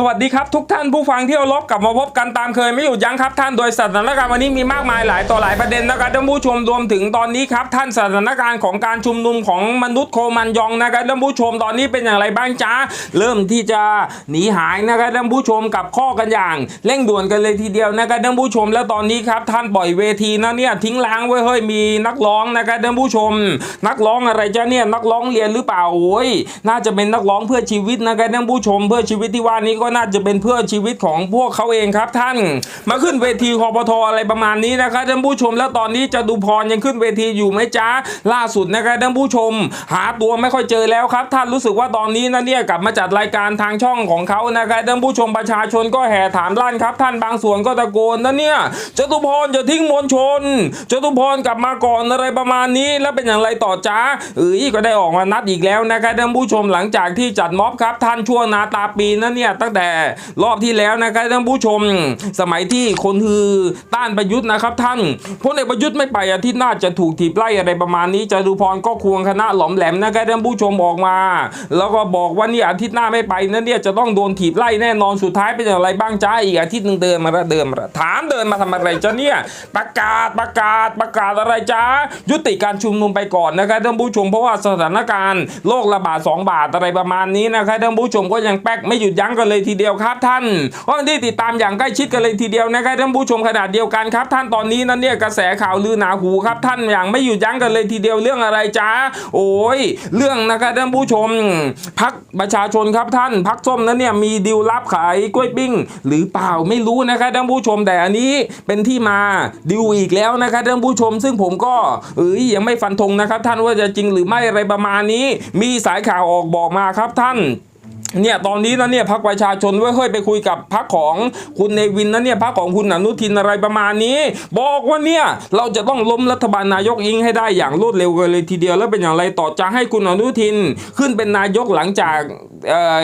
สวัสดีครับทุกท่านผู้ฟังที่เคารพกลับมาพบกันตามเคยไม่หยุดยั้งครับท่านโดยสถานการณ์วันนี้มีมากมายหลายต่อหลายประเด็นนะครับท่านผู้ชมรวมถึงตอนนี้ครับท่านสถานการณ์ของการชุมนุมของมนุษย์โคมันยองนะครับท่านผู้ชมตอนนี้เป็นอย่างไรบ้างจ้าเริ่มที่จะหนีหายนะครับท่านผู้ชมกับข้อกันอย่างเร่งด่วนกันเลยทีเดียวนะครับท่านผู้ชมแล้วตอนนี้ครับท่านปล่อยเวทีนะเนี่ยทิ้งล้างไว้เฮ้ยมีนักร้องนะครับท่านผู้ชม นักร้องอะไรจ้าเนี่ยนักร้องเรียนหรือเปล่าโอ้ยน่าจะเป็นนักร้องเพื่อชีวิตนะครับท่านผู้ชมเพื่อชีวิตที่ว่านี้ก็น่าจะเป็นเพื่อชีวิตของพวกเขาเองครับท่าน มาขึ้นเวทีคอปทอะไรประมาณนี้นะครับท่านผู้ชมแล้วตอนนี้จตุพรยังขึ้นเวทีอยู่ไหมจ้าล่าสุดนะครับท่านผู้ชม หาตัวไม่ค่อยเจอแล้วครับ ท่านรู้สึกว่าตอนนี้นะเนี่ยกลับมาจัดรายการทางช่องของเขานะครับท่านผู้ชมประชาชนก็แห่ถามลั่นครับ ท่านบางส่วนก็ตะโกนนะเนี่ยจตุพรจะทิ้งมวลชนจตุพรกลับมาก่อนอะไรประมาณนี้แล้วเป็นอย่างไรต่อจ้าเอ้ยก็ได้ออกมานัดอีกแล้วนะครับท่านผู้ชมหลังจากที่จัดม็อบครับ ท่านชั่วนาตาปีนั้นเนี่ยตั้งแต่รอบที่แล้วนะครับท่านผู้ชม สมัยที่คนฮือต้านประยุทธ์นะครับ ท่านพลเอกประยุทธ์ไม่ไปอาทิตย์หน้าจะถูกถีบไล่อะไรประมาณนี้จตุพรก็ควงคณะหลอมแหลมนะครับท่านผู้ชมออกมา แล้วก็บอกว่านี่อาทิตย์หน้าไม่ไปนั่นเนี่ยจะต้องโดนถีบไล่แน่นอนสุดท้ายเป็นอย่างไรบ้างจ้าอีกอาทิตย์หนึ่งเดินมาละเดินมาละถามเดินมาทำอะไรจ้าเนี่ยประกาศประกาศประกาศอะไรจ้ายุติการชุมนุมไปก่อนนะครับท่านผู้ชมเพราะว่าสถานการณ์โรคระบาด2บาทอะไรประมาณนี้นะครับท่านผู้ชมก็ยังแป๊กไม่หยุดยั้งกันเลยทีเดียวครับท่านเพราะที่ติดตามอย่างใกล้ชิดกันเลยทีเดียวนะครับท่านผู้ชมขนาดเดียวกันครับ ท่านตอนนี้นั้นเนี่ยกระแสข่าวลือหนาหูครับ ท่านอย่างไม่หยุดยั้งกันเลยทีเดียวเรื่องอะไรจ้าโอ้ยเรื่องนะครับท่านผู้ชมพักประชาชนครับท่านพักส้มนั้นเนี่ยมีดีลลับขายกล้วยปิ้ง หรือเปล่าไม่รู้นะครับท่านผู้ชมแต่อันนี้เป็นที่มาดิวอีกแล้วนะครับท่านผู้ชม ซึ่งผมก็เอ้ยยังไม่ฟันธงนะครับ ท่านว่าจะจริงหรือไม่อะไรประมาณนี้ มีสายข่าวออกบอกมาครับท่าน เนี่ยตอนนี้นะเนี่ยพักประชาชนเว้ยเฮ้ยไปคุยกับพักของคุณเนวินนะเนี่ยพักของคุณอนุทินอะไรประมาณนี้ บอกว่าเนี่ยเราจะต้องล้มรัฐบาลนายกอิงให้ได้อย่างรวดเร็วเลยทีเดียวแล้วเป็นอย่างไรต่อจะให้คุณอนุทินขึ้นเป็นนายกหลังจากเอ่อ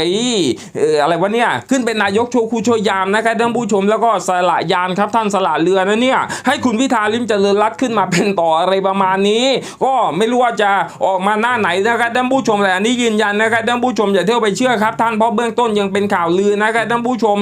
เอ่อะไรวะเนี่ยขึ้นเป็นนายกโชว์คูโชยามนะครับท่านผู้ชมแล้วก็สละยานครับท่านสละเรือนะเนี่ยให้คุณพิธาลิมเจริญรัตขึ้นมาเป็นต่ออะไรประมาณนี้ ก็ไม่รู้ว่าจะออกมาหน้าไหนนะครับท่านผู้ชมแต่อันนี้ยืนยันนะครับท่านผู้ชมอย่าเที่ยวไปเชื่อครับ ท่านเพราะเบื้องต้นยังเป็นข่าวลือนะครับท่านผู้ชม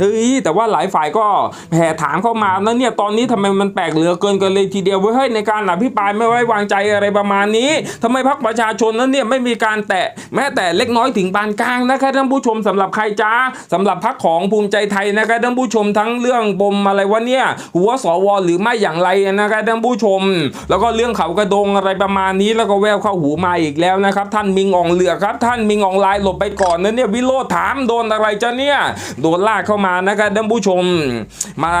เฮ้ยแต่ว่าหลายฝ่ายก็แห่ถามเข้ามาแล้วเนี่ยตอนนี้ทำไมมันแปลกเหลือเกินกันเลยทีเดียวเฮ้ยในการอภิปรายไม่ไว้วางใจอะไรประมาณนี้ทำไมพรรคประชาชนนั้นเนี่ยไม่มีการแตะแม้แต่เล็กน้อยถึงปานกลางนะครับท่านผู้ชมสำหรับใครจ้าสำหรับพรรคของภูมิใจไทยนะครับท่านผู้ชมทั้งเรื่องปมอะไรวะเนี่ยหัวสวหรือไม่อย่างไรนะครับท่านผู้ชม แล้วก็เรื่องเขากระโดงอะไรประมาณนี้แล้วก็แววเข้าหูมาอีกแล้วนะครับท่านมิงอองเหลือครับท่านมิงอองไลน์หลบไปก่อนนะเนี่ยวิโรธถามโดนอะไรจ้ะเนี่ยโดนลากเข้ามานะครับท่านผู้ชม มา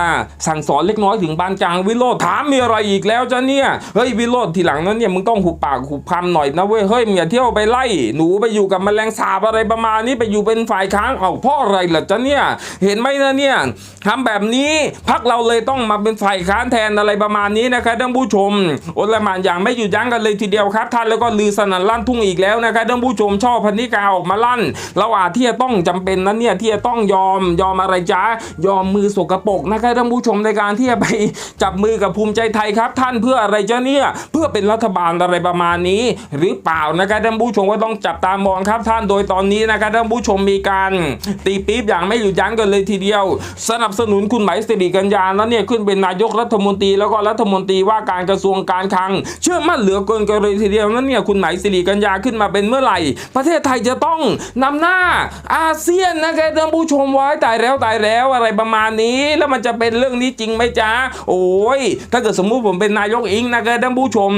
สั่งสอนเล็กน้อยถึงปานกลางวิโรธถามมีอะไรอีกแล้วจ้ะเนี่ยเฮ้ยวิโรธทีหลังนั้นเนี่ยมึงต้องหุบปากหุบคำหน่อยนะเว้ยเฮ้ยอย่าเที่ยวไปไล่หนูไปอยู่กับแมลงสาบอะไรไรประมาณนี้ไปอยู่เป็นฝ่ายค้านเอาเพราะอะไรล่ะจ้ะเนี่ยเห็นไหมนะเนี่ยทำแบบนี้พักเราเลยต้องมาเป็นฝ่ายค้านแทนอะไรประมาณนี้นะครับท่านผู้ชมโอลมานอย่างไม่หยุดยั้งกันเลยทีเดียวครับ ท่านแล้วก็ลือสนั่นลั่นทุ่งอีกแล้วนะครับท่านผู้ชมชอบพันนิกาออกมาลั่นเราอาจที่จะต้องจำเป็นนั้นเนี่ยที่จะต้องยอมยอมอะไรจ้ายอมมือสกปรกนะครับท่านผู้ชมในการที่จะไปจับมือกับภูมิใจไทยครับ ท่านเพื่ออะไรจ้าเนี่ยเพื่อเป็นรัฐบาลอะไรประมาณนี้ หรือเปล่านะครับท่านผู้ชมก็ต้องจับตามองครับท่านโดยตอนนี้นะครับท่านผู้ชมมีการตีปี๊บอย่างไม่หยุดยั้งกันเลยทีเดียว สนับสนุนคุณไหมายสิริกัญญาแล้วเนี่ยขึ้นเป็นนายกรัฐมนตรีแล้วก็รัฐมนตรีว่าการกระทรวงการคลัง เชื่อมั่นเหลือเกินกันเลยทีเดียวนั้นเนี่ยคุณไหมายสิริกัญญาขึ้นมาเป็นเมื่อไหร่ ประเทศไทยจะต้องนำหน้าอาเซียนนะครับท่านผู้ชมไว้ตายแล้วตายแล้วอะไรประมาณนี้แล้วมันจะเป็นเรื่องนี้จริงไหมจ๊ะโอ้ยถ้าเกิดสมมุติผมเป็นนายกอิงนะครับท่านผู้ชม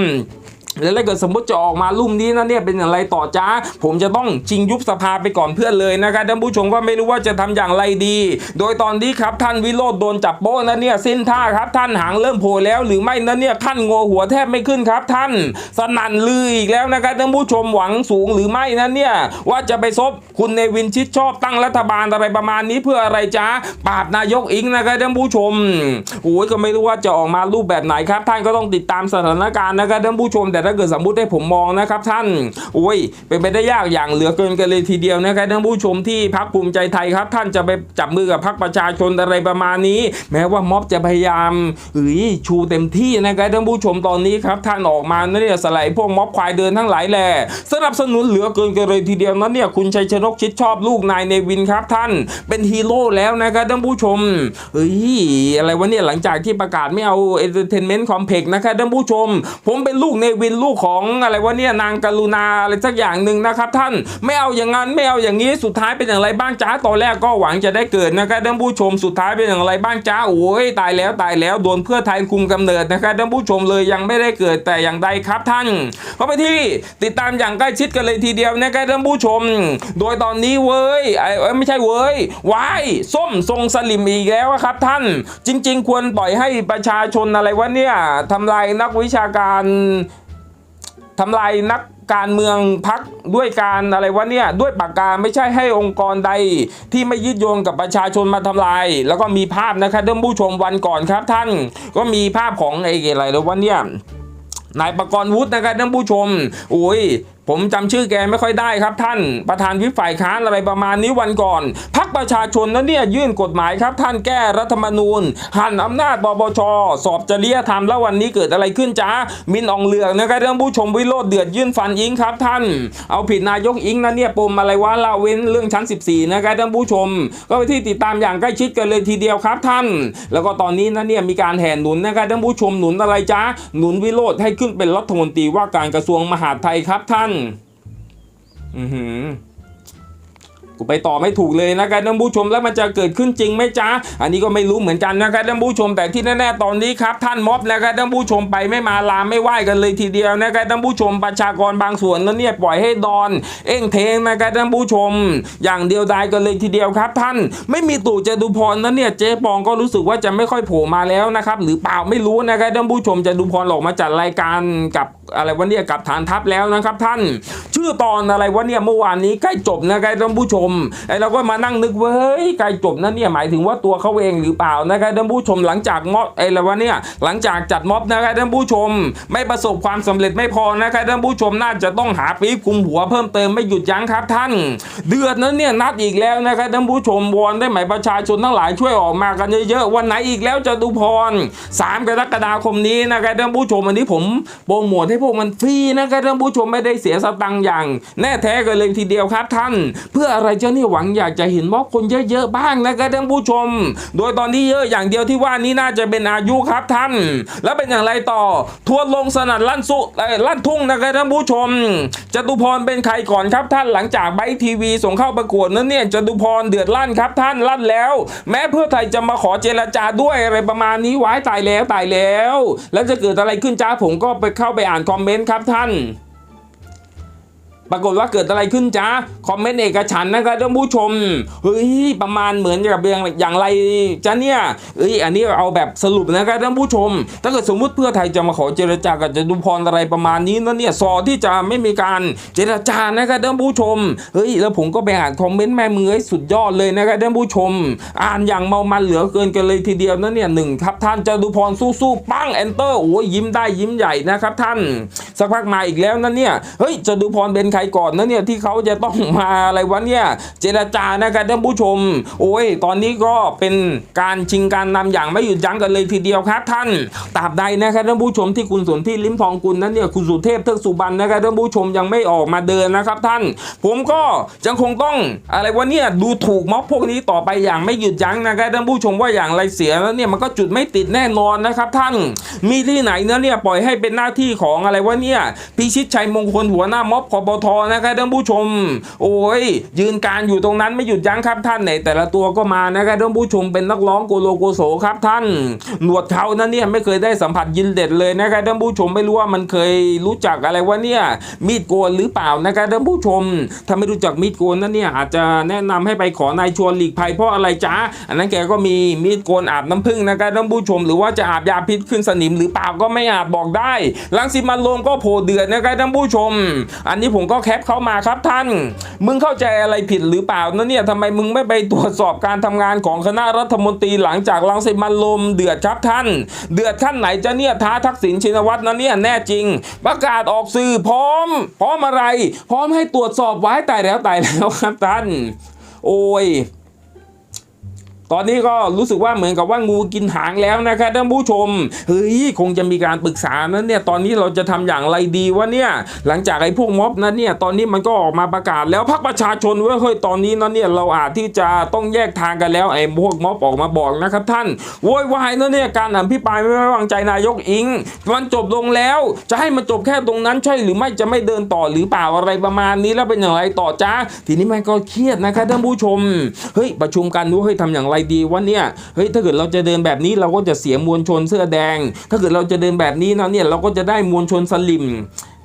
แล้วถ้าเกิดสมมติจะออกมารุ่มนี้นะเนี่ยเป็นอย่างไรต่อจ้า ผมจะต้องชิงยุบสภาไปก่อนเพื่อนเลยนะครับท่านผู้ชมก็ไม่รู้ว่าจะทำอย่างไรดี โดยตอนนี้ครับท่านวิโรธโดนจับโป้นะเนี่ยสิ้นท่าครับท่านหางเริ่มโผล่แล้วหรือไม่นะเนี่ยท่านงอหัวแทบไม่ขึ้นครับ ท่านสนั่นลืออีกแล้วนะครับท่านผู้ชมหวังสูงหรือไม่นะเนี่ยว่าจะไปซบคุณเนวินชิดชอบตั้งรัฐบาลอะไรประมาณนี้เพื่ออะไรจ้าปราบนายกอิงนะครับท่านผู้ชมโอ้ยก็ไม่รู้ว่าจะออกมารูปแบบไหนครับ ท่านก็ต้องติดตามสถานการณ์นะครับท่านผู้ชมแต่ถ้าเกิดสมมติให้ผมมองนะครับท่านโอ้ยเป็นไปได้ยากอย่างเหลือเกินกันเลยทีเดียวนะครับท่านผู้ชมที่พักภูมิใจไทยครับ ท่านจะไปจับมือกับพักประชาชนอะไรประมาณนี้ แม้ว่าม็อบจะพยายามเอ้ยชูเต็มที่นะครับท่านผู้ชมตอนนี้ครับท่านออกมาเนี่ยสลายพวกม็อบควายเดินทั้งหลายแหล่สนับสนุนเหลือเกินกันเลยทีเดียวนั้นเนี่ยคุณชัยชนกชิดชอบลูกนายเนวินครับท่านเป็นฮีโร่แล้วนะครับท่านผู้ชมเฮ้ยอะไรวะเนี่ยหลังจากที่ประกาศไม่เอาเอนเตอร์เทนเมนต์คอมเพล็กซ์นะครับท่านผู้ชม ผมเป็นลูกเนวินลูกของอะไรวะเนี่ยนางกรุณาอะไรสักอย่างหนึ่งนะครับ ท่านไม่เอาอย่างนั้นไม่เอาอย่างนี้สุดท้ายเป็นอย่างไรบ้างจ้าตอนแรกก็หวังจะได้เกิดนะครับท่านผู้ชมสุดท้ายเป็นอย่างไรบ้างจ้าโอ้ยตายแล้วตายแล้วโดนเพื่อไทยคุมกำเนิดนะครับท่านผู้ชมเลยยังไม่ได้เกิดแต่อย่างใดครับท่านเข้าไปที่ติดตามอย่างใกล้ชิดกันเลยทีเดียวนะครับท่านผู้ชม โดยตอนนี้เว้ยไอ้ไม่ใช่เว้ยวายส้มทรงสลิมอีกแล้วครับท่าน จริง ๆ ควรปล่อยให้ประชาชนอะไรวะเนี่ยทำลายนักวิชาการ ทำลายนักการเมืองพักด้วยการอะไรวะเนี่ยด้วยปากกาไม่ใช่ให้องค์กรใดที่ไม่ยึดโยงกับประชาชนมาทำลาย แล้วก็มีภาพนะครับท่านผู้ชมวันก่อนครับท่าน ก็มีภาพของไอ้อะไรแล้ววะเนี่ยนายประกรณ์วุฒินะครับท่านผู้ชมโอ้ย ผมจำชื่อแกไม่ค่อยได้ครับท่านประธานวิฝ่ายค้านอะไรประมาณนี้วันก่อนพักประชาชนนั้นเนี่ยยื่นกฎหมายครับ ท่านแก้รัฐธรรมนูญ หันอำนาจบปชสอบจริยธรรมแล้ววันนี้เกิดอะไรขึ้นจ้ามินอองเหลืองนะครับท่านผู้ชมวิโรธเดือดยื่นฟันอิงครับท่าน เอาผิดนายกอิงนะเนี่ยปมอะไรวะละเว้นเรื่องชั้น 14นะครับท่านผู้ชม ก็ไปที่ติดตามอย่างใกล้ชิดกันเลยทีเดียวครับท่าน แล้วก็ตอนนี้นะเนี่ยมีการแห่หนุนนะครับท่านผู้ชมหนุนอะไรจ้าหนุนวิโรธให้ขึ้นเป็นรัฐมนตรีว่าการกระทรวงมหาดไทยครับท่านอือหือกูไปต่อไม่ถูกเลยนะครับท่านผู้ชมแล้วมันจะเกิดขึ้นจริงไหมจ๊ะอันนี้ก็ไม่รู้เหมือนกันนะครับท่านผู้ชมแต่ที่แน่ๆตอนนี้ครับท่านม็อบนะครับท่านผู้ชมไปไม่มาลามไม่ไหวกันเลยทีเดียวนะครับท่านผู้ชมประชากรบางส่วนนั้นเนี่ยปล่อยให้ดอน เอ้งเทงนะครับท่านผู้ชม อย่างเดียวดายกันเลยทีเดียวครับ ท่านไม่มีตู่จตุพรนั้นเนี่ยเจ๊ปองก็รู้สึกว่าจะไม่ค่อยโผล่มาแล้วนะครับหรือเปล่าไม่รู้นะครับท่านผู้ชมจตุพรออกมาจัดรายการกับ อะไรวะเนี่ยกับฐานทัพแล้วนะครับท่าน ชื่อตอนอะไรวะเนี่ยเมื่อวานนี้ใกล้จบนะครับท่านผู้ชมไอเราก็มานั่งนึกเว้ยใกล้จบนั่นเนี่ยหมายถึงว่าตัวเขาเองหรือเปล่านะครับท่านผู้ชมหลังจากม็อบไออะไรวะเนี่ยหลังจากจัดม็อบนะครับท่านผู้ชม ไม่ประสบความสำเร็จไม่พอนะครับท่านผู้ชมน่าจะต้องหาปี๊บคุมหัวเพิ่มเติมไม่หยุดยั้งครับท่าน เดือดนั้นเนี่ยนัดอีกแล้วนะครับท่านผู้ชมวอนได้ไหมประชาชนทั้งหลายช่วยออกมากันเยอะๆวันไหนอีกแล้วจะดูพร 3 กรกฎาคมนี้นะครับท่านผู้ชมอันนี้ผมโปรโมทให้พวกมันฟรีนะครับท่านผู้ชมไม่ได้เสียสตังค์อย่าง แน่แท้กันเลยทีเดียวครับท่าน เพื่ออะไรเจ้านี่หวังอยากจะเห็นม็อบคนเยอะๆบ้างนะครับท่านผู้ชม โดยตอนนี้เยอะอย่างเดียวที่ว่านี้น่าจะเป็นอายุครับท่าน แล้วเป็นอย่างไรต่อทวร์ลงสนั่นลั่นสุลั่นทุ่งนะครับท่านผู้ชมจตุพรเป็นใครก่อนครับท่านหลังจากไบทีวีส่งเข้าประกวดนั้นเนี่ยจตุพรเดือดลั่นครับท่านลั่นแล้ว แม้เพื่อไทยจะมาขอเจรจาด้วยอะไรประมาณนี้ไว้ตายแล้วตายแล้ว แล้วจะเกิดอะไรขึ้นจ้าผมก็ไปเข้าไปอ่านคอมเมนต์ครับท่าน ปรากฏว่าเกิดอะไรขึ้นจ้าคอมเมนต์เอกฉันนะครับท่านผู้ชมเฮ้ยประมาณเหมือนกับอย่างอย่างไรจ้าเนี่ยเอ้ยอันนี้เอาแบบสรุปนะครับท่านผู้ชม ถ้าเกิดสมมุติเพื่อไทยจะมาขอเจรจากับจตุพรอะไรประมาณนี้นะเนี่ยสอที่จะไม่มีการเจรจานะครับท่านผู้ชมเฮ้ยแล้วผมก็ไปอ่านคอมเมนต์แม่มือให้สุดยอดเลยนะครับท่านผู้ชม อ่านอย่างเมามันเหลือเกินกันเลยทีเดียวนะเนี่ยหนึ่งครับท่านจตุพรสู้ๆปั้งเอนเตอร์โอ้ยยิ้มได้ยิ้มใหญ่นะครับท่าน สักพักมาอีกแล้วนะเนี่ยเฮ้ยจตุพรเป็นใครรก่อนนะเนี่ยที่เขาจะต้องมาอะไรวะเนี่ยเจรจานะครับท่านผู้ชม โอ้ย ตอนนี้ก็เป็นการชิงการนำอย่างไม่หยุดยั้งกันเลยทีเดียวครับ ท่านตราบใดนะครับท่านผู้ชมที่คุณสนที่ลิ้มทองกุลนั้นเนี่ยคุณสุเทพเทือกสุบรรณนะครับท่านผู้ชมยังไม่ออกมาเดินนะครับท่าน ผมก็ยังคงต้องอะไรวะเนี่ยดูถูกม็อบพวกนี้ต่อไปอย่างไม่หยุดยั้งนะครับท่านผู้ชมว่าอย่างไรเสียแล้วเนี่ยมันก็จุดไม่ติดแน่นอนนะครับท่านมีที่ไหนนะเนี่ยปล่อยให้เป็นหน้าที่ของอะไรวะเนี่ยพิชิตชัยมงคลหัวหน้าม็อบคอปทนะครับท่านผู้ชม โอ้ยยืนการอยู่ตรงนั้นไม่หยุดยั้งครับท่านไหนแต่ละตัวก็มานะครับท่านผู้ชมเป็นนักร้องโกโลโกโสครับท่าน หนวดเขานั้นเนี่ยไม่เคยได้สัมผัสยินเด็ดเลยนะครับท่านผู้ชมไม่รู้ว่ามันเคยรู้จักอะไรวะเนี่ยมีดโกนหรือเปล่านะครับท่านผู้ชม ถ้าไม่รู้จักมีดโกนนั้นเนี่ยอาจจะแนะนำให้ไปขอนายชวนหลีกภัยเพราะอะไรจ้าอันนั้นแกก็มีมีดโกนอาบน้ำผึ้งนะครับท่านผู้ชม หรือว่าจะอาบยาพิษขึ้นสนิมหรือเปล่าก็ไม่อาจบอกได้ลังสิมันโรมก็โผล่เดือดนะครับท่านผู้ชม อันนี้ผมก็ก็แคปเข้ามาครับท่าน มึงเข้าใจอะไรผิดหรือเปล่านะเนี่ยทำไมมึงไม่ไปตรวจสอบการทำงานของคณะรัฐมนตรีหลังจากลังสิมันลมเดือดครับท่าน เดือดขั้นไหนจะเนี่ยท้าทักษิณชินวัตรนะเนี่ยแน่จริง ประกาศออกสื่อพร้อม พร้อมอะไร พร้อมให้ตรวจสอบไว้ตายแล้วตายแล้วครับท่าน โอ้ย ตอนนี้ก็รู้สึกว่าเหมือนกับว่างูกินหางแล้วนะครับท่านผู้ชมเฮ้ยคงจะมีการปรึกษานั้นเนี่ยตอนนี้เราจะทำอย่างไรดีวะเนี่ยหลังจากไอ้พวกม็อบนั้นเนี่ยตอนนี้มันก็ออกมาประกาศแล้วพรรคประชาชนว่าเฮ้ยตอนนี้นั้นเนี่ยเราอาจที่จะต้องแยกทางกันแล้วไอ้พวกม็อบออกมาบอกนะครับท่านโวยวายนะเนี่ยการอภิปรายไม่ไว้วางใจนายกอิง มันจบลงแล้ว จะให้มันจบแค่ตรงนั้นใช่หรือไม่จะไม่เดินต่อหรือเปล่าอะไรประมาณนี้แล้วเป็นอย่างไรต่อจ้าทีนี้มันก็เครียดนะครับท่านผู้ชมเฮ้ยประชุมกันว่าเฮ้ยทำอย่างไรดีวะเนี่ยเฮ้ยถ้าเกิดเราจะเดินแบบนี้เราก็จะเสียมวลชนเสื้อแดง ถ้าเกิดเราจะเดินแบบนี้นะเนี่ยเราก็จะได้มวลชนสลิม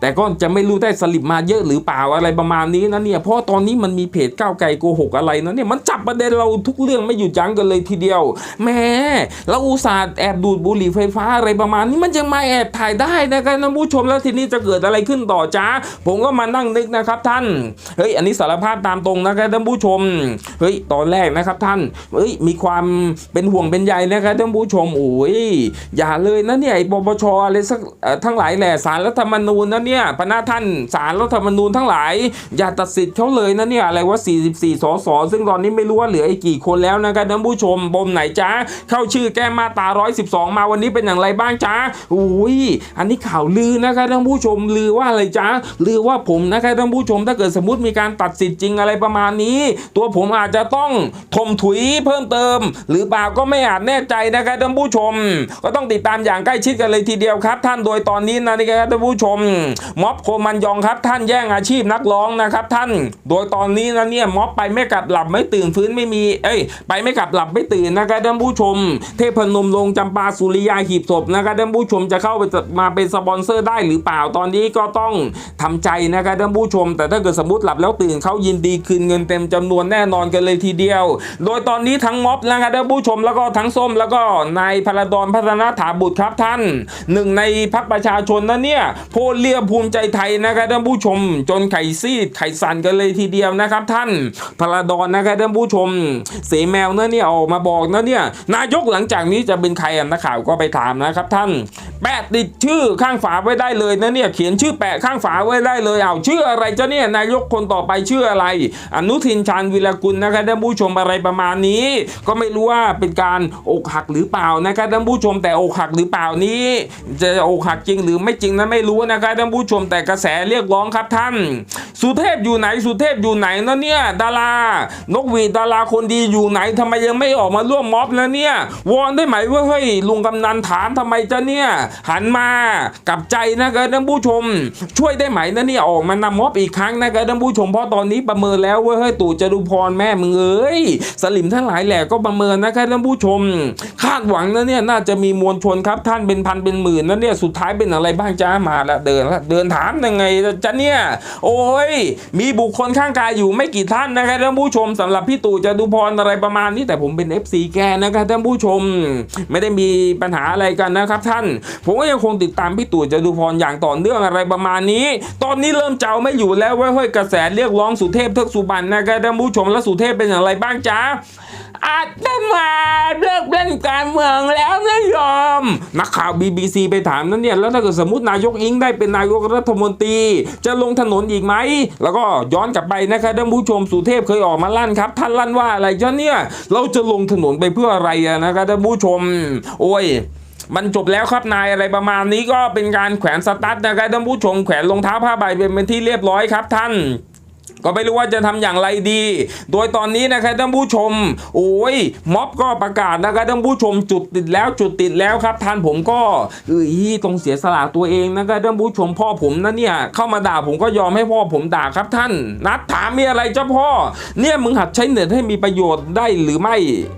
แต่ก็จะไม่รู้ได้สลิปมาเยอะหรือเปล่าอะไรประมาณนี้นะเนี่ยเพราะตอนนี้มันมีเพจก้าวไกลโกหกอะไรนะเนี่ยมันจับประเด็นเราทุกเรื่องไม่หยุดยั้งกันเลยทีเดียวแหม่เราอุตส่าห์แอบดูดบุหรี่ไฟฟ้าอะไรประมาณนี้มันยังมาแอบถ่ายได้นะครับท่านผู้ชมแล้วทีนี้จะเกิดอะไรขึ้นต่อจ้าผมก็มานั่งนึกนะครับท่านเฮ้ยอันนี้สารภาพตามตรงนะครับท่านผู้ชมเฮ้ยตอนแรกนะครับท่านเฮ้ยมีความเป็นห่วงเป็นใยนะครับท่านผู้ชมโอ้ยอย่าเลยนะเนี่ยไอ้ปปชอะไรสักทั้งหลายแหล่สารรัฐธรรมนูญนะเนี่ยพนะท่านสารรัฐธรรมนูญทั้งหลาย อย่าตัดสิทธิ์เขาเลยนะเนี่ยอะไรว่า 44 สส ซึ่งตอนนี้ไม่รู้ว่าเหลืออีกกี่คนแล้วนะครับท่านผู้ชมบมไหนจ้าเข้าชื่อแก้มาตรา 112 มาวันนี้เป็นอย่างไรบ้างจ้าอุ้ยอันนี้ข่าวลือนะครับท่านผู้ชมลือว่าอะไรจ้าลือว่าผมนะครับท่านผู้ชมถ้าเกิดสมมติมีการตัดสิทธิ์จริงอะไรประมาณนี้ ตัวผมอาจจะต้องถมถุยเพิ่มเติม หรือเปล่าก็ไม่อาจแน่ใจนะครับท่านผู้ชม ก็ต้องติดตามอย่างใกล้ชิดกันเลยทีเดียวครับ ท่านโดยตอนนี้นะนี่ครับท่านผู้ชมม็อบโคมันยองครับ ท่านแย่งอาชีพนักร้องนะครับท่าน โดยตอนนี้นะเนี่ยม็อบไปไม่กลับหลับไม่ตื่นฟื้นไม่มี เอ้ย ไปไม่กลับหลับไม่ตื่นนะครับท่านผู้ชม เทพนมลงจำปาสุริยาหีบศพนะครับท่านผู้ชมจะเข้าไปมาเป็นสปอนเซอร์ได้หรือเปล่าตอนนี้ก็ต้องทำใจนะครับท่านผู้ชม แต่ถ้าเกิดสมมติหลับแล้วตื่นเขายินดีคืนเงินเต็มจำนวนแน่นอนกันเลยทีเดียว โดยตอนนี้ทั้งม็อบนะครับท่านผู้ชมแล้วก็ทั้งส้มแล้วก็นายพลดอนพัฒนาถาบุตรครับท่านหนึ่งในพักประชาชนนะเนี่ยโพลเลียภูมิใจไทยนะครับท่านผู้ชม จนไข่ซีดไข่สั่นกันเลยทีเดียวนะครับ ท่านพลดอนนะครับท่านผู้ชม เสแมวนะเนี่ยออกมาบอกนะเนี่ยนายกหลังจากนี้จะเป็นใครอะนักข่าวก็ไปถามนะครับท่านแปะติดชื่อข้างฝาไว้ได้เลยนะเนี่ยเขียนชื่อแปะข้างฝาไว้ได้เลยเอาชื่ออะไรจะเนี่ยนายกคนต่อไปชื่ออะไร อนุทินชาญวิรกุลนะครับท่านผู้ชมอะไรประมาณนี้ ก็ไม่รู้ว่าเป็นการอกหักหรือเปล่านะครับท่านผู้ชมแต่อกหักหรือเปล่านี้ จะอกหักจริงหรือไม่จริงนั้นไม่รู้นะครับท่านผู้ชมแต่กระแสเรียกร้องครับท่าน สุเทพอยู่ไหนสุเทพอยู่ไหนนะเนี่ยดารานกหวีดดาราคนดีอยู่ไหนทำไมยังไม่ออกมาร่วมม็อบนะเนี่ยวอนได้ไหมว่าเฮ้ยลุงกำนันถามทำไมจะเนี่ยหันมากับใจนะครับท่านผู้ชม ช่วยได้ไหมนะเนี่ยออกมานำม็อบอีกครั้งนะครับท่านผู้ชมเพราะตอนนี้ประเมินแล้วเว่าเฮ้ยตู่จตุพรแม่มึงเอ้ยสลิมทั้งหลายแหล่ก็ประเมินนะครับท่านผู้ชม คาดหวังนะเนี่ยน่าจะมีมวลชนครับท่านเป็นพันเป็นหมื่นนะเนี่ยสุดท้ายเป็นอะไรบ้างจ้ามาละเดินละเดินถามยังไงจะเนี่ย โอ้ย มีบุคคลข้างกายอยู่ไม่กี่ท่านนะครับท่านผู้ชมสำหรับพี่ตู่จตุพรอะไรประมาณนี้แต่ผมเป็น FC แกนะครับท่านผู้ชมไม่ได้มีปัญหาอะไรกันนะครับท่าน ผมก็ยังคงติดตามพี่ตู่จตุพรอย่างต่อเนื่องอะไรประมาณนี้ ตอนนี้เริ่มเจ้าไม่อยู่แล้วเว้ยเฮ้ยกระแสเรียกร้องสุเทพเทือกสุบรรณนะครับท่านผู้ชมแล้วสุเทพเป็นอย่างไรบ้างจ้า อาตมาเลิกเล่นการเมืองแล้วนะยอม นักข่าว BBC ไปถามนั้นเนี่ย แล้วถ้าเกิดสมมตินายกอิงได้เป็นนายกรัฐมนตรี จะลงถนนอีกไหม แล้วก็ย้อนกลับไปนะครับท่านผู้ชมสุเทพเคยออกมาลั่นครับ ท่านลั่นว่าอะไรจ้ะเนี่ย เราจะลงถนนไปเพื่ออะไรนะครับท่านผู้ชม โอ้ยมันจบแล้วครับนายอะไรประมาณนี้ก็เป็นการแขวนสตั๊ดนะครับท่านผู้ชมแขวนรองเท้าผ้าใบเป็นที่เรียบร้อยครับท่าน ก็ไม่รู้ว่าจะทำอย่างไรดี โดยตอนนี้นะครับท่านผู้ชม โอ้ยม็อบก็ประกาศนะครับท่านผู้ชมจุดติดแล้วจุดติดแล้วครับท่านผมก็เอ้ยต้องเสียสละตัวเองนะครับท่านผู้ชมพ่อผมนะเนี่ยเข้ามาด่าผมก็ยอมให้พ่อผมด่าครับท่าน นัดถามมีอะไรเจ้าพ่อ เนี่ยมึงหัดใช้เน็ตให้มีประโยชน์ได้หรือไม่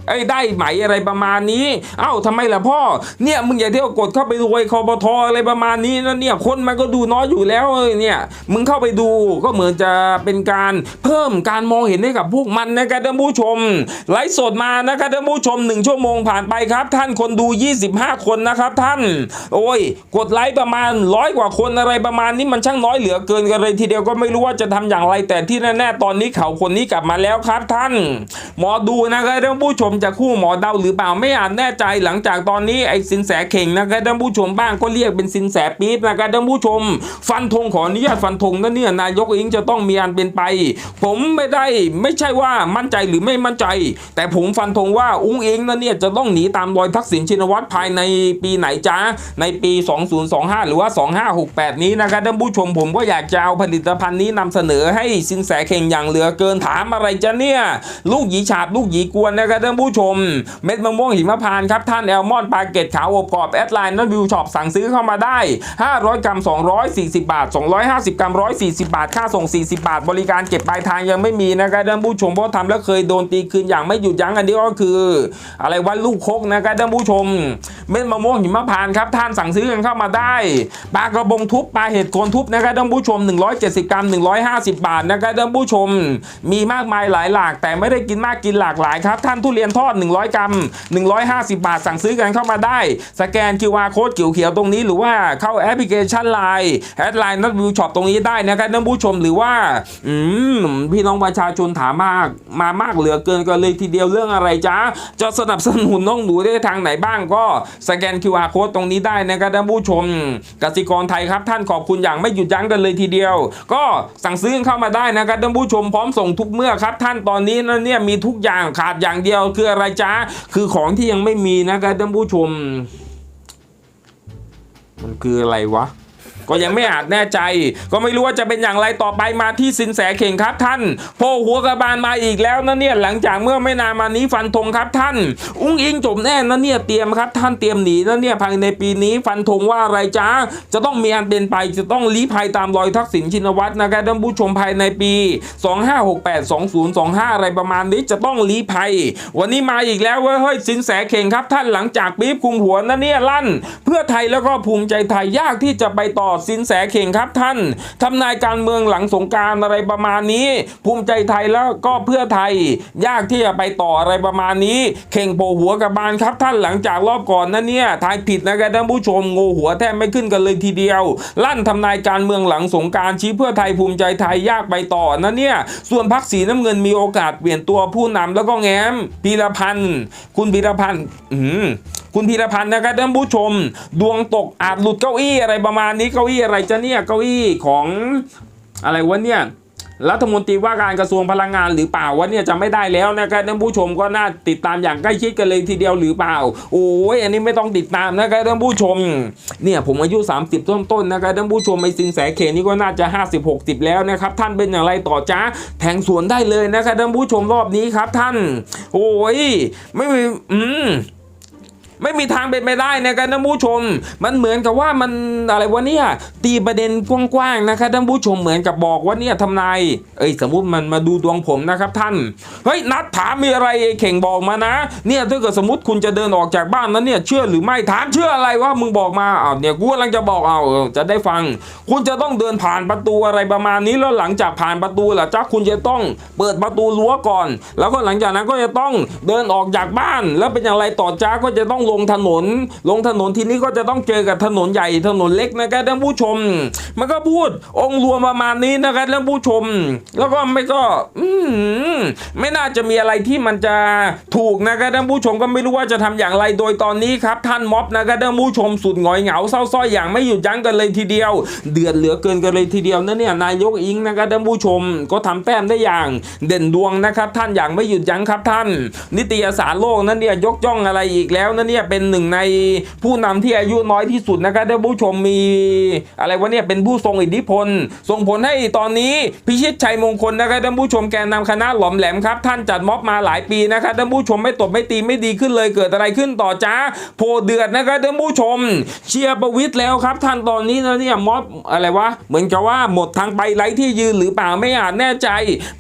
เอ้ได้ไหมอะไรประมาณนี้ เอ้าทำไมล่ะพ่อ เนี่ยมึงอย่าเที่ยวกดเข้าไปดูไอ้คอปทอะไรประมาณนี้นะเนี่ยคนมันก็ดูน้อยอยู่แล้วเอ้ยเนี่ยมึงเข้าไปดูก็เหมือนจะเป็นการการเพิ่มการมองเห็นให้กับพวกมันนะครับท่านผู้ชม ไลฟ์สดมานะครับท่านผู้ชม 1 ชั่วโมงผ่านไปครับ ท่านคนดู 25 คนนะครับท่าน โอ้ย กดไลค์ประมาณร้อยกว่าคนอะไรประมาณนี้มันช่างน้อยเหลือเกินกันเลยทีเดียวก็ไม่รู้ว่าจะทำอย่างไรแต่ที่แน่ๆตอนนี้เขาคนนี้กลับมาแล้วครับท่าน หมอดูนะครับท่านผู้ชมจะคู่หมอเดาหรือเปล่าไม่อาจแน่ใจหลังจากตอนนี้ไอ้สินแสเข่งนะครับท่านผู้ชมบ้างก็เรียกเป็นสินแสปี๊บนะครับท่านผู้ชม ฟันธงขออนุญาตฟันธงนะเนี่ยนายกเองจะต้องมีอันเป็นไปผมไม่ได้ไม่ใช่ว่ามั่นใจหรือไม่มั่นใจ แต่ผมฟันธงว่าอุ้งเองนะเนี่ยจะต้องหนีตามรอยทักษิณชินวัตรภายในปีไหนจ้าในปี 2025 หรือว่า 2568 นี้นะครับท่านผู้ชมผมก็อยากจะเอาผลิตภัณฑ์นี้นำเสนอให้สินแสเข่งอย่างเหลือเกินถามอะไรจะเนี่ย ลูกหยีฉาบลูกหยีกวนนะครับท่านผู้ชม เม็ดมะม่วงหิมพานต์ครับท่านแอลมอนปาเกตขาวอบกรอบแอดไลน์นัทวิวช็อปสั่งซื้อเข้ามาได้ 500 กรัม 240 บาท 250 กรัม 140 บาท ค่าส่ง 40 บาทบริการการเก็บปลายทางยังไม่มีนะครับท่านผู้ชมเพราะทำแล้วเคยโดนตีคืนอย่างไม่หยุดยั้งอันนี้ก็คือ อะไรว่าลูกคกนะครับท่านผู้ชม เม็ดมะม่วงหิมพานครับท่านสั่งซื้อกันเข้ามาได้ปลากระบงทุบปลาเห็ดโคนทุบนะครับท่านผู้ชม 170 กรัม 150 บาทนะครับท่านผู้ชม มีมากมายหลายหลาก แต่ไม่ได้กินมากกินหลากหลายครับ ท่านทุเรียนทอด 100 กรัม 150 บาทสั่งซื้อกันเข้ามาได้ สแกน QR โค้ดเขียวๆตรงนี้หรือว่าเข้าแอปพลิเคชันไลน์แอดไลน์นัดวิวช็อปตรงนี้ได้นะครับท่านผู้ชมหรือว่าอืมพี่น้องประชาชนถามมากมามากเหลือเกินกันเลยทีเดียวเรื่องอะไรจ๊ะจะสนับสนุนน้องหนูได้ทางไหนบ้างก็สแกน QR โค้ดตรงนี้ได้นะครับท่านผู้ชมกสิกรไทยครับ ท่านขอบคุณอย่างไม่หยุดยั้งกันเลยทีเดียว ก็สั่งซื้อเข้ามาได้นะครับท่านผู้ชมพร้อมส่งทุกเมื่อครับ ท่านตอนนี้นะเนี่ยมีทุกอย่างขาดอย่างเดียวคืออะไรจ๊ะคือของที่ยังไม่มีนะครับท่านผู้ชม มันคืออะไรวะ ก็ยังไม่อาจแน่ใจ ก็ไม่รู้ว่าจะเป็นอย่างไรต่อไปมาที่สินแสเข่งครับท่านโพหัวกระบาลมาอีกแล้วนะเนี่ยหลังจากเมื่อไม่นานมานี้ฟันธงครับท่าน อุ้งอิงจบแน่นะเนี่ยเตรียมครับท่านเตรียมหนีนะเนี่ยภายในปีนี้ฟันธงว่าอะไรจ้าจะต้องมีอันเป็นไปจะต้องลี้ภัยตามรอยทักษิณชินวัตรนะครับท่านผู้ชมภายในปี 2568 2025 อะไรประมาณนี้จะต้องลี้ภัย วันนี้มาอีกแล้วเว้ยเฮ้ยสินแสเข่งครับท่านหลังจากปี๊บคุมหัวนะเนี่ยลั่น เพื่อไทยแล้วก็ภูมิใจไทยยากที่จะไปต่อสินแสเข่งครับท่านทำนายการเมืองหลังสงการอะไรประมาณนี้ ภูมิใจไทยแล้วก็เพื่อไทย ยากที่จะไปต่ออะไรประมาณนี้ เข่งโผล่หัวกับบานครับท่านหลังจากรอบก่อนนะเนี่ยทายผิดนะครับท่านผู้ชมโงหัวแทบไม่ขึ้นกันเลยทีเดียว ลั่นทำนายการเมืองหลังสงการชี้เพื่อไทยภูมิใจไทยยากไปต่อนะเนี่ยส่วนพักสีน้ำเงินมีโอกาสเปลี่ยนตัวผู้นำแล้วก็แง้มพีรพันธ์คุณพีรพันธ์อืม คุณพีรพันธ์นะครับท่านผู้ชม ดวงตกอาจหลุดเก้าอี้อะไรประมาณนี้เก้าอี้อะไรจะเนี่ยเก้าอี้ของอะไรวะเนี่ยรัฐมนตรีว่าการกระทรวงพลังงานหรือเปล่าวะเนี่ยจะไม่ได้แล้วนะครับท่านผู้ชมก็น่าติดตามอย่างใกล้ชิดกันเลยทีเดียวหรือเปล่า โอ้ยอันนี้ไม่ต้องติดตามนะครับท่านผู้ชม เนี่ยผมอายุ 30 ต้นๆนะครับท่านผู้ชมไอ้สินแสเขนนี่ก็น่าจะ 50 60 แล้วนะครับท่านเป็นอย่างไรต่อจ้าแทงสวนได้เลยนะครับท่านผู้ชมรอบนี้ครับท่าน โอ้ยไม่มีอืม ไม่มีทางเป็นไปได้นะครับท่านผู้ชม มันเหมือนกับว่ามันอะไรวะเนี่ยตีประเด็นกว้างๆนะครับท่านผู้ชมเหมือนกับบอกว่าเนี่ยทำนายเอ้ยสมมุติมันมาดูดวงผมนะครับท่านเฮ้ยนัดถามมีอะไรเข่งบอกมานะ เนี่ยถ้าเกิดสมมติคุณจะเดินออกจากบ้านนั้นเนี่ยเชื่อหรือไม่ถามเชื่ออะไรว่ามึงบอกมาอ้าวเนี่ยกูกำลังจะบอกเอาเออจะได้ฟัง คุณจะต้องเดินผ่านประตูอะไรประมาณนี้แล้วหลังจากผ่านประตูล่ะจ้าคุณจะต้องเปิดประตูรั้วก่อน แล้วก็หลังจากนั้นก็จะต้องเดินออกจากบ้านแล้วเป็นอย่างไรต่อจ้าก็จะต้องลงถนน ลงถนนทีนี้ก็จะต้องเจอกับถนนใหญ่ถนนเล็กนะครับท่านผู้ชม มันก็พูดองค์รวมประมาณนี้นะครับท่านผู้ชม แล้วก็ไม่ก็อืไม่น่าจะมีอะไรที่มันจะถูกนะครับท่านผู้ชมก็ไม่รู้ว่าจะทำอย่างไรโดยตอนนี้ครับ ท่านม็อบนะครับท่านผู้ชมสุดหงอยเหงาเศร้าส้อยอย่างไม่หยุดยั้งกันเลยทีเดียว เดือดเหลือเกินกันเลยทีเดียวนะเนี่ยนายกอิงนะครับท่านผู้ชมก็ทำแต้มได้อย่างเด่นดวงนะครับ ท่านอย่างไม่หยุดยั้งครับท่าน นิตยสารโลกนั้นเนี่ยยกย่องอะไรอีกแล้วนะเนี่ยเป็นหนึ่งในผู้นำที่อายุน้อยที่สุดนะครับท่านผู้ชมมีอะไรวะเนี่ยเป็นผู้ทรงอิทธิพล ส่งผลให้ตอนนี้พิชิตชัยมงคลนะครับท่านผู้ชมแกนนำคณะหลอมแหลมครับ ท่านจัดม็อบมาหลายปีนะครับท่านผู้ชมไม่ตบไม่ตีไม่ดีขึ้นเลยเกิดอะไรขึ้นต่อจ้าโพเดือดนะครับท่านผู้ชม เชียร์ประวิตยแล้วครับท่านตอนนี้นะเนี่ยม็อบอะไรวะเหมือนกับว่าหมดทางไปไร้ที่ยืนหรือเปล่าไม่อาจแน่ใจ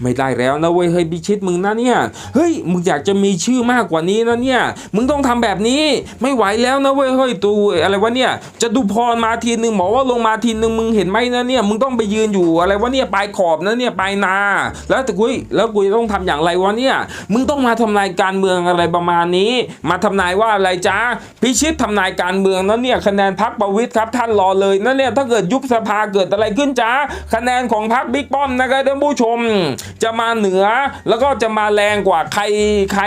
ไม่ได้แล้วนะเว้ยเฮ้ยบิชิตมึงนะเนี่ยเฮ้ยมึงอยากจะมีชื่อมากกว่านี้นะเนี่ยมึงต้องทำแบบนี้ไม่ไหวแล้วนะเว้ยเฮ้ยตูอะไรวะเนี่ยจะดูพรมาทีนึงหมอว่าลงมาทีนึงมึงเห็นไหมนะเนี่ยมึงต้องไปยืนอยู่อะไรวะเนี่ยปลายขอบนะเนี่ยปลายนา แล้วแต่กุยแล้วกุยต้องทำอย่างไรวะเนี่ยมึงต้องมาทำนายการเมืองอะไรประมาณนี้ มาทำนายว่าอะไรจ้าพิชิตทำนายการเมืองนะเนี่ยคะแนนพักประวิตยครับท่านรอเลยนะเนี่ยถ้าเกิดยุบสภาเกิดอะไรขึ้นจ้าคะแนนของพักบิ๊กป้อมนะครับท่านผู้ชม จะมาเหนือแล้วก็จะมาแรงกว่าใครใคร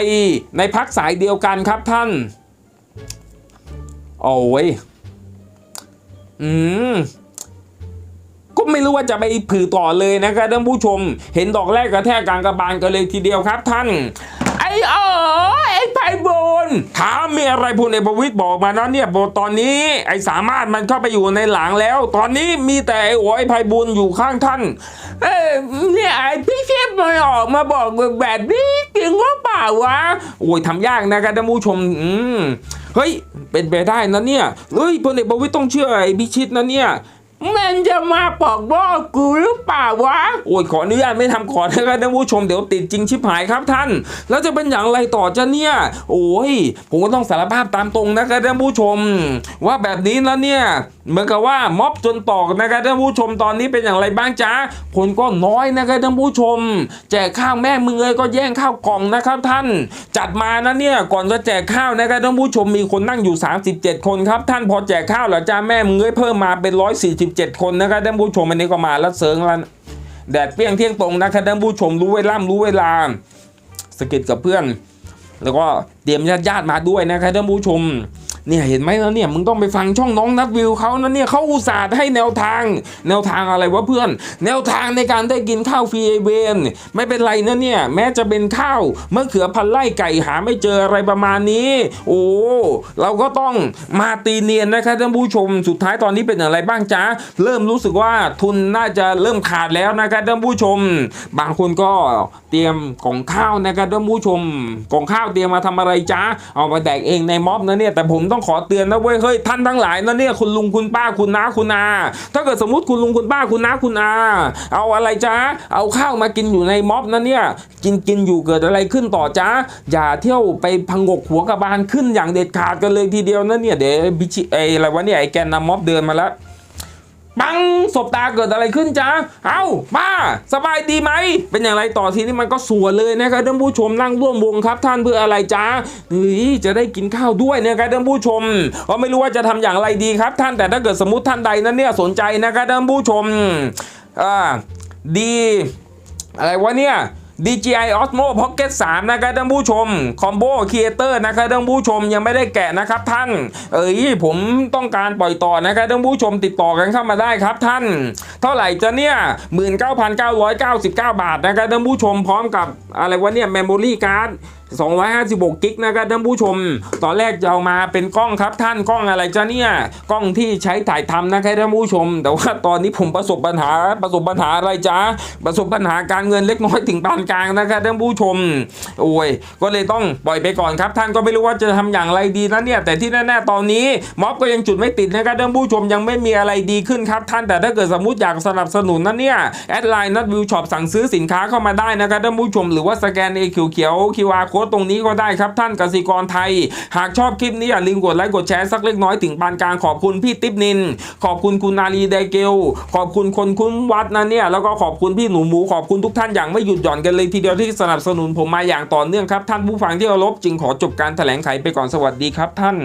ในพักสายเดียวกันครับท่าน โอ้ยอืมก็ไม่รู้ว่าจะไปผือต่อเลยนะครับท่านผู้ชม เห็นดอกแรกกระแทกกลางกระบาลกันเลยทีเดียวครับท่าน ไอ้เอ๋ไอ้ไพบูลถามมีอะไรพลเอกประวิตยบอกมานะเนี่ยบอกตอนนี้ ไอ้สามารถมันเข้าไปอยู่ในหลังแล้ว ตอนนี้มีแต่ไอ้โอ้ไอ้ไพบูลอยู่ข้างท่าน เอ้ยเนี่ยไอ้พี่เชฟมันออกมาบอกแบบนี้จริงหรือเปล่าวะโอ้ยทำยากนะครับท่านผู้ชม อืม เฮ้ยเป็นไปได้นะเนี่ยเฮ้ยพลเอกประวิตยต้องเชื่อไอ้พิชิตนะเนี่ย มันจะมาปอกบอกกูหรือเปล่าวะ โอ้ยขออนุญาตไม่ทำขอนะครับท่านผู้ชมเดี๋ยวติดจริงชิบหายครับท่าน แล้วจะเป็นอย่างไรต่อจะเนี่ย โอ้ย ผมก็ต้องสารภาพตามตรงนะครับท่านผู้ชม ว่าแบบนี้แล้วเนี่ยเหมือนกับว่าม็อบจนตอกนะครับท่านผู้ชมตอนนี้เป็นอย่างไรบ้างจ๊ะผลก็น้อยนะครับท่านผู้ชม แจกข้าวแม่มึงเลยก็แย่งข้าวกล่องนะครับท่าน จัดมานะเนี่ยก่อนจะแจกข้าวนะครับท่านผู้ชมมีคนนั่งอยู่ 37 คนครับ ท่านพอแจกข้าวเหรอจ้าแม่มึงเลยเพิ่มมาเป็น17คนนะครับท่านผู้ชมอันนี้ก็มาแล้วเซิงแล้วแดดเปรี้ยงเที่ยงตรงนะครับท่านผู้ชมรู้เวลารู้เวลาสกิดกับเพื่อน แล้วก็เตรียมญาติญาติมาด้วยนะครับท่านผู้ชม เนี่ยเห็นไหมแล้วเนี่ยมึงต้องไปฟังช่องน้องนัดวิวเขานะเนี่ยเขาอุตส่าห์ให้แนวทาง แนวทางอะไรวะเพื่อน แนวทางในการได้กินข้าวฟรีเวนไม่เป็นไรนะเนี่ยแม้จะเป็นข้าวมะเขือพันไล่ไก่หาไม่เจออะไรประมาณนี้ โอ้เราก็ต้องมาตีเนียนนะครับท่านผู้ชมสุดท้ายตอนนี้เป็นอะไรบ้างจ๊ะเริ่มรู้สึกว่าทุนน่าจะเริ่มขาดแล้วนะครับท่านผู้ชม บางคนก็เตรียมกล่องข้าวนะครับท่านผู้ชมกล่องข้าวเตรียมมาทำอะไรจ๊ะเอามาแดกเองในม็อบนะเนี่ยแต่ผมต้องขอเตือนนะเว้ยเฮ้ยท่านทั้งหลายนะเนี่ยคุณลุงคุณป้าคุณน้าคุณอาถ้าเกิดสมมติคุณลุงคุณป้าคุณน้าคุณอาเอาอะไรจ้าเอาข้าวมากินอยู่ในม็อบนะเนี่ยกินกินอยู่เกิดอะไรขึ้นต่อจ้าอย่าเที่ยวไปพังกกหัวกระบาลขึ้นอย่างเด็ดขาดกันเลยทีเดียวนะเนี่ยเดี๋ยวบิชิไออะไรวะเนี่ยไอแกนนำม็อบเดินมาแล้ว ปังศพตาเกิดอะไรขึ้นจ้าเอ้ามาสบายดีไหม เป็นอย่างไรต่อทีนี้มันก็สวนเลยนะครับท่านผู้ชมนั่งร่วมวงครับ ท่านเพื่ออะไรจ้าเฮ้ยจะได้กินข้าวด้วยนะครับท่านผู้ชมก็ไม่รู้ว่าจะทำอย่างไรดีครับ ท่านแต่ถ้าเกิดสมมติท่านใดนั้นเนี่ยสนใจนะครับท่านผู้ชมอ่าดี อะไรวะเนี่ย DJI Osmo Pocket 3 นะครับท่านผู้ชม Combo Creator นะครับท่านผู้ชมยังไม่ได้แกะนะครับท่าน เอ้ยผมต้องการปล่อยต่อนะครับท่านผู้ชมติดต่อกันเข้ามาได้ครับท่าน เท่าไหร่จะเนี่ย 19,999 บาทนะครับท่านผู้ชมพร้อมกับอะไรวะเนี่ย Memory Card 256กิกนะครับท่านผู้ชม ตอนแรกจะเอามาเป็นกล้องครับท่านกล้องอะไรจ้ะเนี่ยกล้องที่ใช้ถ่ายทำนะครับท่านผู้ชม แต่ว่าตอนนี้ผมประสบปัญหาประสบปัญหาอะไรจ๊ะประสบปัญหาการเงินเล็กน้อยถึงปานกลางนะครับท่านผู้ชม โอ้ยก็เลยต้องปล่อยไปก่อนครับ ท่านก็ไม่รู้ว่าจะทำอย่างไรดีนะเนี่ยแต่ที่แน่ๆตอนนี้ม็อบก็ยังจุดไม่ติดนะครับท่านผู้ชมยังไม่มีอะไรดีขึ้นครับท่านแต่ถ้าเกิดสมมติอยากสนับสนุนนะเนี่ยแอดไลน์นัดวิวช็อปสั่งซื้อสินค้าเข้ามาได้นะครับท่านผู้ชม หรือว่าสแกนเอเขียวๆ QR โค้ดตรงนี้ก็ได้ครับท่านกสิกรไทย หากชอบคลิปนี้อย่าลืมกดไลค์กดแชร์สักเล็กน้อยถึงปานกลางขอบคุณพี่ติ๊บนิน ขอบคุณคุณนาลีไดเกล ขอบคุณคนคุ้นวัดนะเนี่ยแล้วก็ขอบคุณพี่หนูหมูขอบคุณทุกท่านอย่างไม่หยุดหย่อนกันเลยทีเดียวที่สนับสนุนผมมาอย่างต่อเนื่องครับท่านผู้ฟังที่เคารพจึงขอจบการแถลงไขไปก่อนสวัสดีครับท่าน